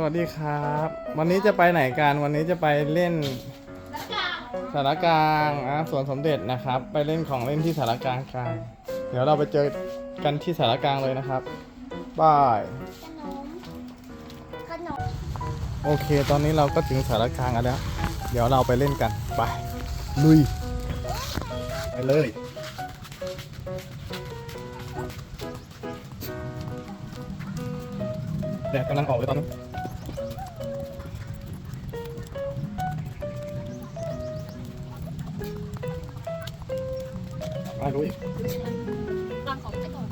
สวัสดีครับ วันนี้จะไปไหนกันวันนี้จะไปเล่นสารกลางอะสวนสมเด็จนะครับ ไปเล่นของเล่นที่สารกลางกันเดี๋ยวเราไปเจอกันที่สารกลางเลยนะครับบายขนมขนมโอเค ตอนนี้เราก็ถึงสารกลางกันแล้ว เดี๋ยวเราไปเล่นกันไปลุยไปเลยแดดกำลังออกเลยตอนนี้ มาลุยวางของไปก่อน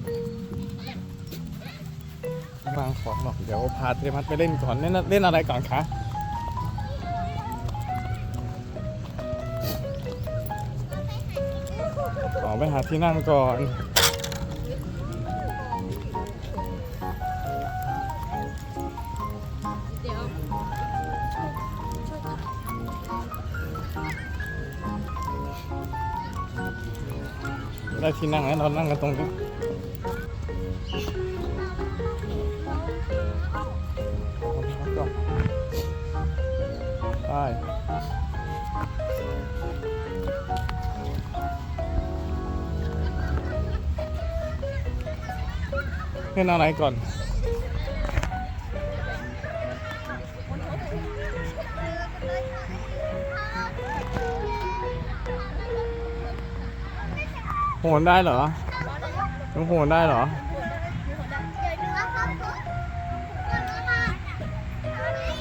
วางของหรอกเดี๋ยวพาเทมัสไปเล่นก่อนเล่นเล่นอะไรก่อนคะขอไปหาที่นั่งก่อน ได้ที่นั่งแล้วเรานั่งกันตรงนี้เอาไปก่อนไปเล่นอะไรก่อน โหนได้เหรอน้องโหนได้เหรอเดี๋ยวดูว่าเขาพูดเดี๋ยวดูว่า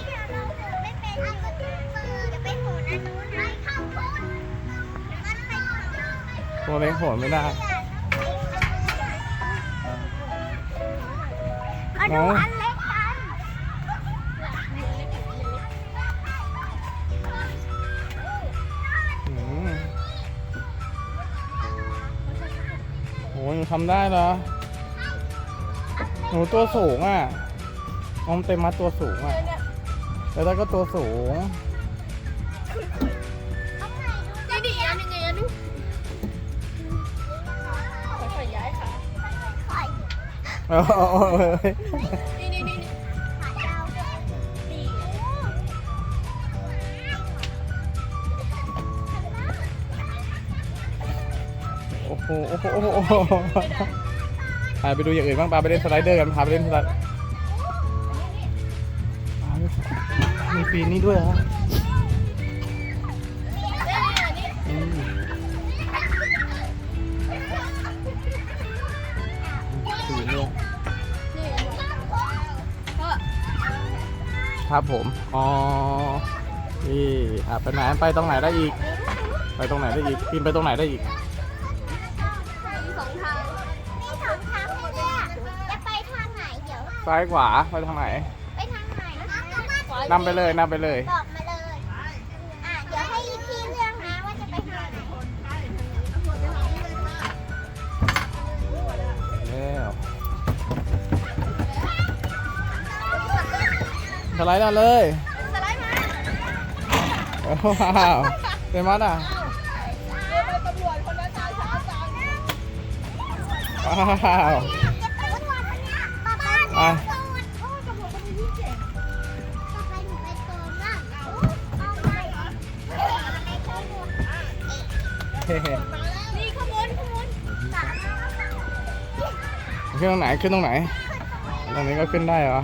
เดี๋ยวเราพูดไม่เป็นเอามือจะไปโหนอันนู้นให้เข้าพูดมันไปโหนตัวเล็กโหนไม่ได้ เอาดูอัน โหหนูทำได้เหรอ หนูตัวสูงอะน้องเต็มมัดตัวสูงอะ แล้วได้ก็ตัวสูง นี่นี่อันนึงอันนึงค่อยๆย้ายขา เออ โอ้โหโอ้โหโอ้โหพาไปดูอย่างอื่นบ้างปาไปเล่นสไลเดอร์กันพาไปเล่นสไลเดอร์มีปีนนี้ด้วยเหรออืมปีนด้วยครับผม อ๋อ นี่อะไปไหนไปตรงไหนได้อีก ไปตรงไหนได้อีกปีนไปตรงไหนได้อีก ซ้ายขวาไปทางไหนไปทางไหนนะคะนำไปเลยนำไปเลย บอกมาเลยอะเดี๋ยวให้พี่เลือกนะว่าจะไปทางไหนแล้วสไลด์มาเลยสไลด์มาว้าวเต็มมัดอะเดี๋ยวไปตำรวจคนนั้นช้าช้าจังว้ ไปโอ้ตำรวจคนนี้เก่งต่อไปหนูไปโกงล่างเอาเอาไปไปโกงหมดเฮ้นี่ขบวนขบวนสามขึ้นตรงไหนขึ้นตรงไหนตรงนี้ก็ขึ้นได้เหรอ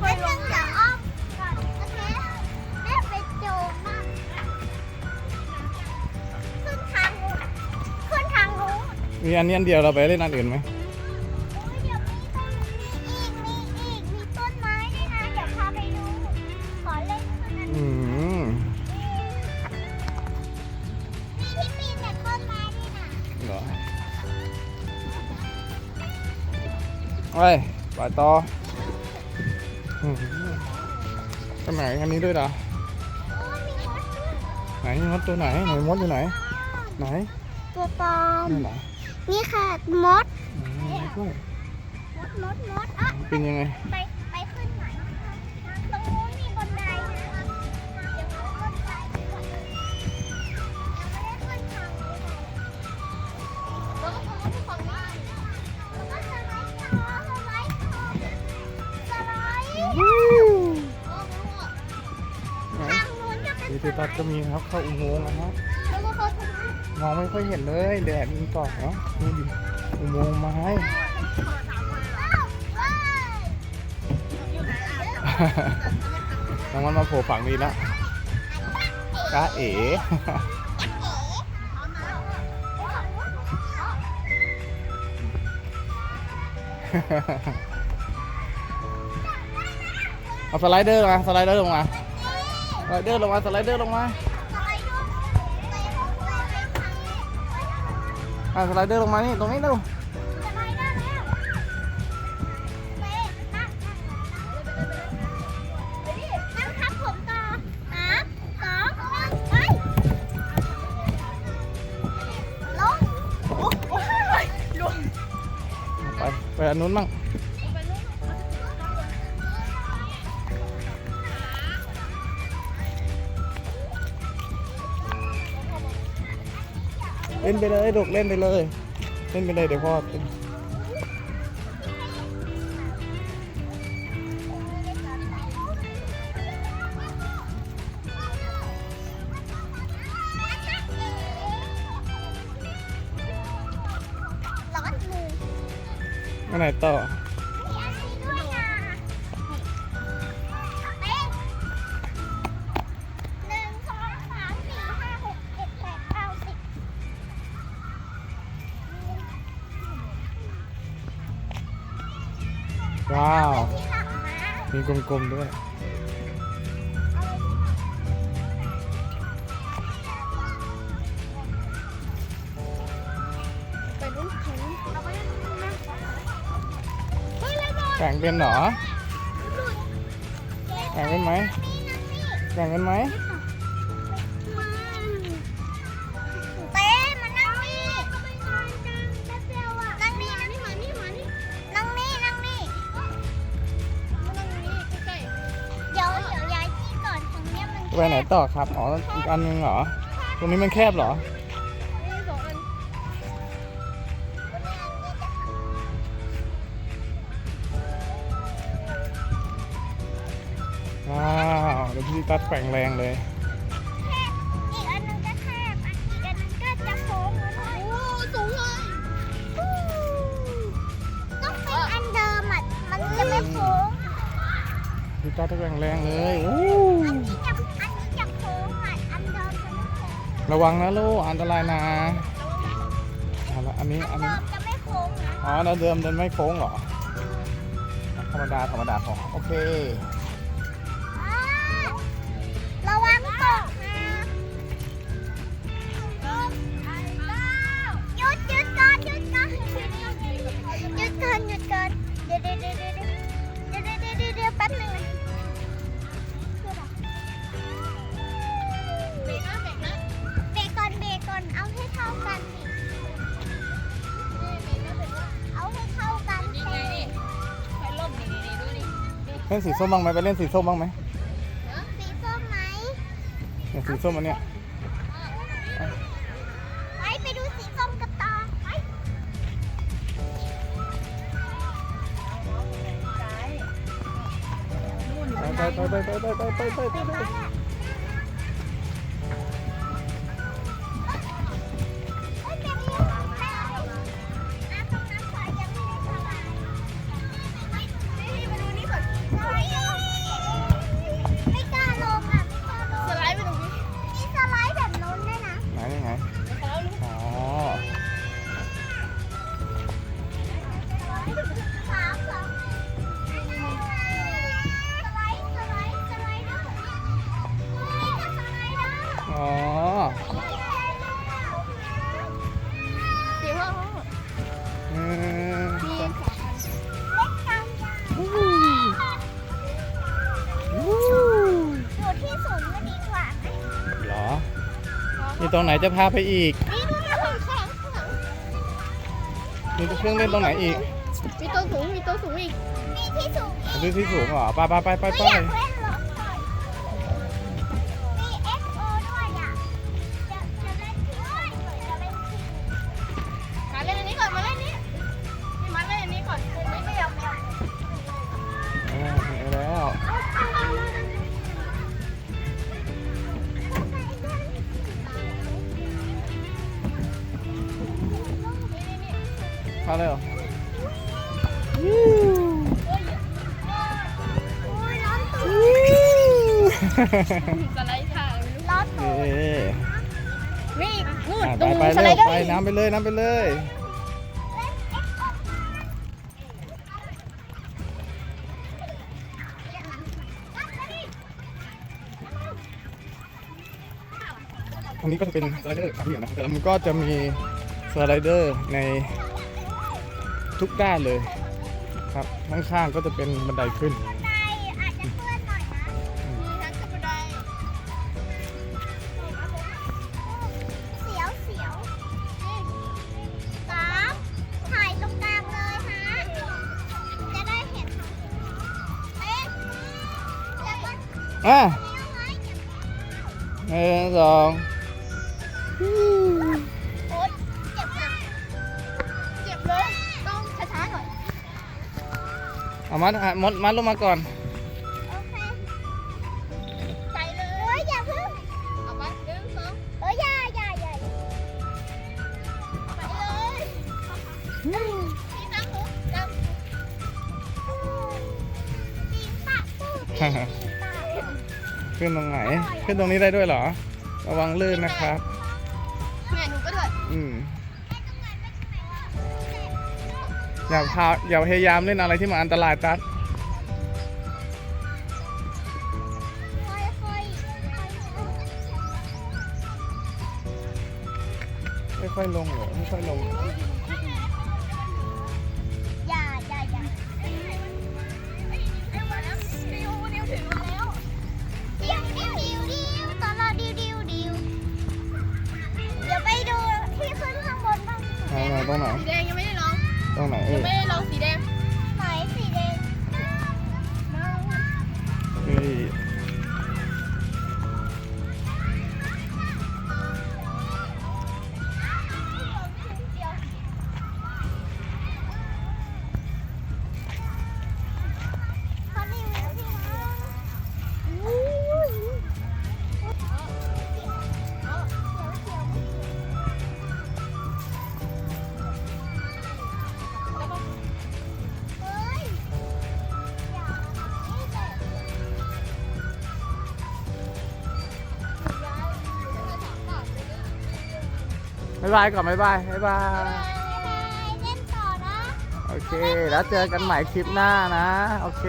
ค่อยๆลงอย่าอ้อมก่อนโอเคแม่ไปโจมขึ้นทางขึ้นทางนู้นมีอันนี้อันเดียวเราไปเล่นอันอื่นไหม ไปต่ออืมไปไหนอันนี้ด้วยเหรอโอ้มีมดด้วยไหนมดตัวไหนไหนมดอยู่ไหน ไหน ตัวปลอมนี่เหรอนี่ค่ะมดอืมมดด้วยมดมดมดอะเป็นยังไง นู้นจะเป็นดีทีตัดก็มีครับเข้าอุโมงค์นะครับแล้วก็เขาจะมองไม่ค่อยเห็นเลยแดดมันส่องเนาะนี่ดิอุโมงค์ไม้อ้าวว้ายน้องมันมาโผล่ฝั่งนี้แล้วกาเอ๋เอาสไลเดอร์มาสไลเดอร์ลงมาสไลเดอร์ลงมาสไลเดอร์ลงมาอะสไลเดอร์ลงมานี่ตรงนี้เร็วไปไปอันนู้นมั่ง เล่นไปเลยลูกเล่นไปเลย เล่นไปเลยเดี๋ยวพ่อเต้นร้อนมือไปไหนต่อ ว้าวที่หลังนะมีกลมๆด้วย ไปลุ้นแข็งเอาไปลุ้นนะเฮ้ยแล้วโดนแข่งเป็นเหรอ หลุดแข่งเป็นไหมนี่นะนี่แข่งเป็นไหม ไปไหนต่อครับ อ๋อ อีกอันหนึงเหรอ ตรงนี้มันแคบเหรอนี่สองอันว้าวเดี๋ยวพี่ตัดแข่งแรงเลยแคบอีกอันหนึงก็แคบอันอีกอันหนึงก็จะโค้งเลยโอ้สูงเลยต้องเป็นอันเดิมอะมันจะไม่โค้ง พี่ตัดแข่งแรงเลยอู้อั ระวังนะลูกอันตรายนะอันนี้อันนี้จะไม่โค้งนะอ๋อเดิมเดินไม่โค้งเหรอ ธรรมดาธรรมดาพอโอเค ระวังตกนะหยุดหยุดก่อนหยุดก่อนหยุดก่นหยุดก่นหยุดก่อนเดี๋ยวเดี๋ยวเดี๋ยวเดี๋ยวเดี๋ยวแป๊บนึง เล่นสีส้มบ้างไหมไปเล่นสีส้มบ้างไหมสีส้มไหมเนี่ยสีส้มอันเนี้ยไปไปดูสีส้มกับตาไปไปไปไปไปไปไปไปไป ตรงไหนจะพาไปอีก นี่ดูนะของข้างหลังมีเครื่องเล่นตรงไหนอีกมีตัวสูง มีตัวสูงอีก มีที่สูงอีกดูที่สูงเหรอไปไปไปไปไม่ไปอยากเล่น มาเร็วโอ้ยร้อนตัวสไลด์ท่าไม่รู้ร้อนตัวเอ๊ะมีอีกนู่นอะตไปรงไปสไลเร็วเดอร์ไปน้ำไปเลยน้ำไปเลยตรงนี้ก็จะเป็นสไลเดอร์สามเหลี่ยมนะครับแต่มันก็จะมีสไลเดอร์ใน ทุกด้านเลยครับข้างๆก็จะเป็นบันไดขึ้นในอาจจะเปื้อนหน่อยนะมีทั้งบันไดเสียว มัดอะมัดมัดลงมาก่อน โอเคไปเลโอ๊ยยอย่าเพิ่งเอาไปหนึ่งสองเอ้ยอย่าอย่าอย่าไปเลยมีทั้งหูทั้งปีนปากปูปีนปากขึ้นตรงไหน ขึ้นตรงนี้ได้ด้วยเหรอ ระวังลื่นนะครับ แม่หนูก็ด้วยอืม อย่าพาอย่าพยายามเล่นอะไรที่มันอันตรายตัดค่อยค่อยค่อยๆลงเหรอค่อยๆลง บ๊ายบายก่อนบ๊ายบายบ๊ายบาย เล่นต่อนะ โอเค แล้วเจอกันใหม่คลิปหน้านะ โอเค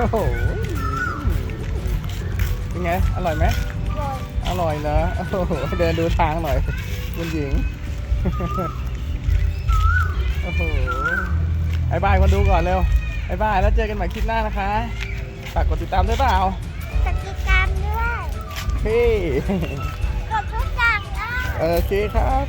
อ้โหเป็นไง อร่อยไหมอร่อยนะโอ้โหเดินดูทางหน่อย คุณหญิง โอ้โหบายบายคนดูก่อนเร็วบายบายแล้วเจอกันใหม่คลิปหน้านะคะ ฝากกดติดตามด้วยเปล่า กดติดตามด้วยเฮ้กดทุกอย่างนะโอโอเคครับ